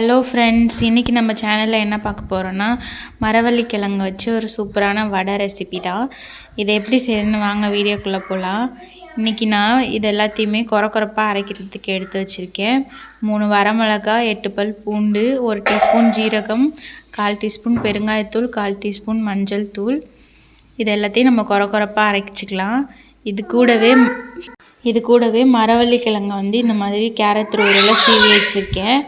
Hello friends இன்றைக்கி நம்ம சேனலில் என்ன பார்க்க போகிறோன்னா மரவள்ளி கிழங்கு வச்சு ஒரு சூப்பரான வடை ரெசிபி தான். இதை எப்படி செய்யணும்னு வாங்க வீடியோக்குள்ளே போகலாம் இன்றைக்கி நான் இது எல்லாத்தையுமே குறக்குறப்பாக அரைக்கிறதுக்கு எடுத்து வச்சுருக்கேன். மூணு வரமிளகா எட்டு பல் பூண்டு ஒரு டீஸ்பூன் ஜீரகம் கால் டீஸ்பூன் பெருங்காயத்தூள் கால் டீஸ்பூன் மஞ்சள் தூள். இது எல்லாத்தையும் நம்ம குறக்குறப்பாக அரைச்சிக்கலாம். இது கூடவே இது கூடவே மரவள்ளி கிழங்கு வந்து இந்த மாதிரி கேரட் துருவலில் சீவி வச்சுருக்கேன்.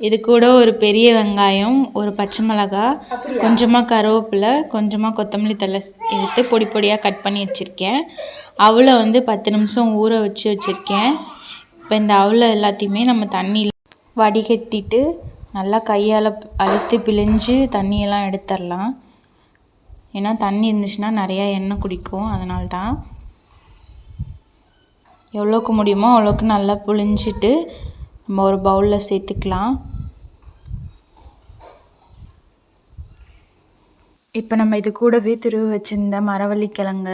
இது கூட ஒரு பெரிய வெங்காயம் ஒரு பச்சை மிளகா கொஞ்சமாக கருவேப்பிலை கொஞ்சமாக கொத்தமல்லி தழை எடுத்து பொடி பொடியாக கட் பண்ணி வச்சுருக்கேன். அவளை வந்து பத்து நிமிஷம் ஊற வச்சு வச்சுருக்கேன். இப்போ இந்த அவளை எல்லாத்தையுமே நம்ம தண்ணியில் வடிகட்டிட்டு நல்லா கையால் அழுத்தி பிழிஞ்சு தண்ணியெல்லாம் எடுத்துடலாம் ஏன்னா தண்ணி இருந்துச்சுன்னா நிறையா எண்ணெய் குடிக்கும். அதனால தான் எவ்வளோக்கு முடியுமோ அவ்வளோக்கு நல்லா புழிஞ்சிட்டு நம்ம ஒரு பவுலில் சேர்த்துக்கலாம். இப்போ நம்ம இது கூடவே துருவி வச்சுருந்த மரவள்ளி கிழங்க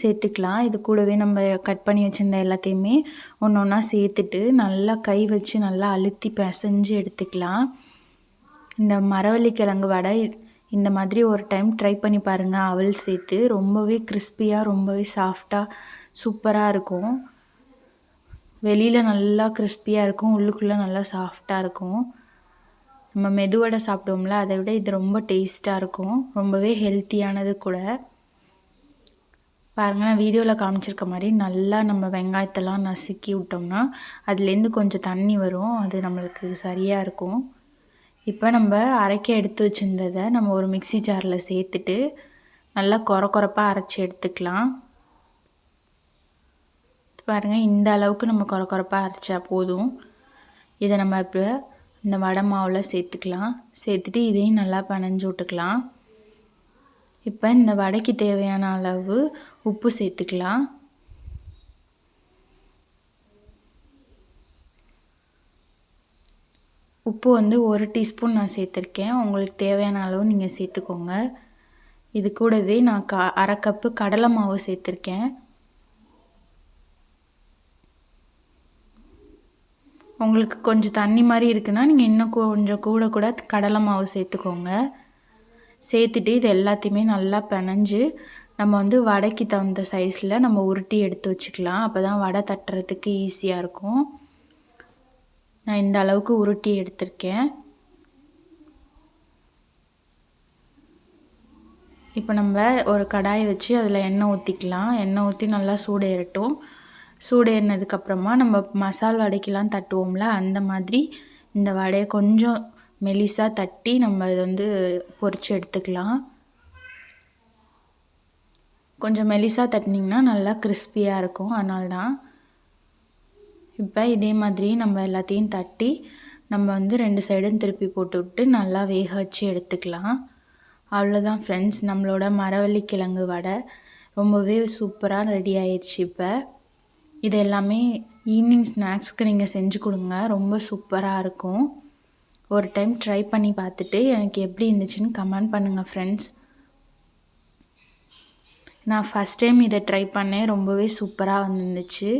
சேர்த்துக்கலாம். இது கூடவே நம்ம கட் பண்ணி வச்சுருந்த எல்லாத்தையுமே ஒன்று ஒன்றா சேர்த்துட்டு நல்லா கை வச்சு நல்லா அழுத்தி பிசைஞ்சு எடுத்துக்கலாம். இந்த மரவள்ளி கிழங்கு வடை இந்த மாதிரி ஒரு டைம் ட்ரை பண்ணி பாருங்கள் அவல் சேர்த்து ரொம்பவே கிறிஸ்பியாக ரொம்பவே சாஃப்டாக சூப்பராக இருக்கும். வெளியில் நல்லா கிறிஸ்பியாக இருக்கும் உள்ளுக்குள்ளே நல்லா சாஃப்டாக இருக்கும். நம்ம மெதுவடை சாப்பிடுவோம்ல அதை விட இது ரொம்ப டேஸ்ட்டாக இருக்கும். ரொம்பவே ஹெல்த்தியானது கூட. பாருங்கள் நான் வீடியோவில் காமிச்சிருக்க மாதிரி நல்லா நம்ம வெங்காயத்தெல்லாம் நசுக்கி விட்டோம்னா அதுலேருந்து கொஞ்சம் தண்ணி வரும் அது நம்மளுக்கு சரியாக இருக்கும். இப்போ நம்ம அரைக்க எடுத்து வச்சுருந்ததை நம்ம ஒரு மிக்சி ஜாரில் சேர்த்துட்டு நல்லா குறை குறைப்பாக அரைச்சி எடுத்துக்கலாம். பாருங்கள் இந்த அளவுக்கு நம்ம குறை குறைப்பாக அரைச்சா போதும். இதை நம்ம இப்போ இந்த வடை மாவில் சேர்த்துக்கலாம். சேர்த்துட்டு இதையும் நல்லா பனைஞ்சு விட்டுக்கலாம். இப்போ இந்த வடைக்கு தேவையான அளவு உப்பு சேர்த்துக்கலாம். உப்பு வந்து ஒரு டீஸ்பூன் நான் சேர்த்துருக்கேன். உங்களுக்கு தேவையான அளவு நீங்கள் சேர்த்துக்கோங்க. இது கூடவே நான் க அரை கப்பு கடலை மாவு சேர்த்துருக்கேன். உங்களுக்கு கொஞ்சம் தண்ணி மாதிரி இருக்குன்னா நீங்கள் இன்னும் கொஞ்சம் கூட கூட கடலை மாவு சேர்த்துக்கோங்க. சேர்த்துட்டு இது எல்லாத்தையுமே நல்லா பினஞ்சு நம்ம வந்து வடைக்கு தகுந்த சைஸில் நம்ம உருட்டி எடுத்து வச்சுக்கலாம். அப்போ தான் வடை தட்டுறதுக்கு ஈஸியாக இருக்கும். நான் இந்த அளவுக்கு உருட்டி எடுத்திருக்கேன். இப்போ நம்ம ஒரு கடாயை வச்சு அதில் எண்ணெய் ஊற்றிக்கலாம் எண்ணெய் ஊற்றி நல்லா சூடேறட்டும் சூடேறினதுக்கப்புறமா நம்ம மசால் வடைக்கெலாம் தட்டுவோம்ல அந்த மாதிரி இந்த வடையை கொஞ்சம் மெலிசாக தட்டி நம்ம இதை வந்து பொரித்து எடுத்துக்கலாம். கொஞ்சம் மெலிசாக தட்டினிங்கன்னா நல்லா கிறிஸ்பியாக இருக்கும் அதனால தான் இப்போ இதே மாதிரி நம்ம எல்லாத்தையும் தட்டி நம்ம வந்து ரெண்டு சைடும் திருப்பி போட்டு விட்டு நல்லா வேக வச்சு எடுத்துக்கலாம். அவ்வளோதான் ஃப்ரெண்ட்ஸ் நம்மளோட மரவள்ளி கிழங்கு வடை ரொம்பவே சூப்பராக ரெடி ஆயிடுச்சு இப்போ. இது எல்லாமே ஈவினிங் ஸ்நாக்ஸ்க்கு நீங்கள் செஞ்சு கொடுங்க. ரொம்ப சூப்பராக இருக்கும். ஒரு டைம் ட்ரை பண்ணி பார்த்துட்டு எனக்கு எப்படி இருந்துச்சுன்னு கமெண்ட் பண்ணுங்கள் ஃப்ரெண்ட்ஸ் நான் ஃபஸ்ட் டைம் இதை ட்ரை பண்ணேன். ரொம்பவே சூப்பராக வந்துருந்துச்சு.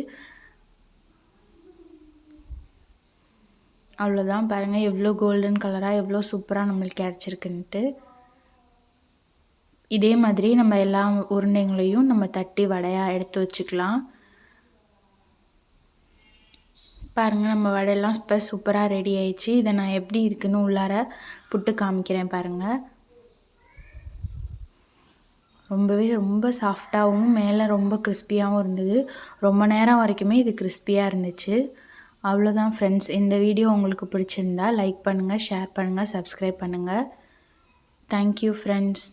அவ்வளோதான் பாருங்கள் எவ்வளோ கோல்டன் கலராக எவ்வளோ சூப்பராக நம்மளுக்கு கிடச்சிருக்குன்ட்டு இதே மாதிரி நம்ம எல்லா உருண்டைங்களையும் நம்ம தட்டி வடையாக எடுத்து வச்சுக்கலாம். பாருங்கள் நம்ம வடையெல்லாம் இப்போ சூப்பராக ரெடி ஆயிடுச்சு. இதை நான் எப்படி இருக்குன்னு உள்ளார புட்டு காமிக்கிறேன் பாருங்கள் ரொம்பவே ரொம்ப சாஃப்டாகவும் மேலே ரொம்ப கிறிஸ்பியாகவும் இருந்தது. ரொம்ப நேரம் வரைக்குமே இது கிறிஸ்பியாக இருந்துச்சு. அவ்வளோதான் ஃப்ரெண்ட்ஸ் இந்த வீடியோ உங்களுக்கு பிடிச்சிருந்தா லைக் பண்ணுங்கள் ஷேர் பண்ணுங்கள் சப்ஸ்கிரைப் பண்ணுங்கள் தேங்க்யூ ஃப்ரெண்ட்ஸ்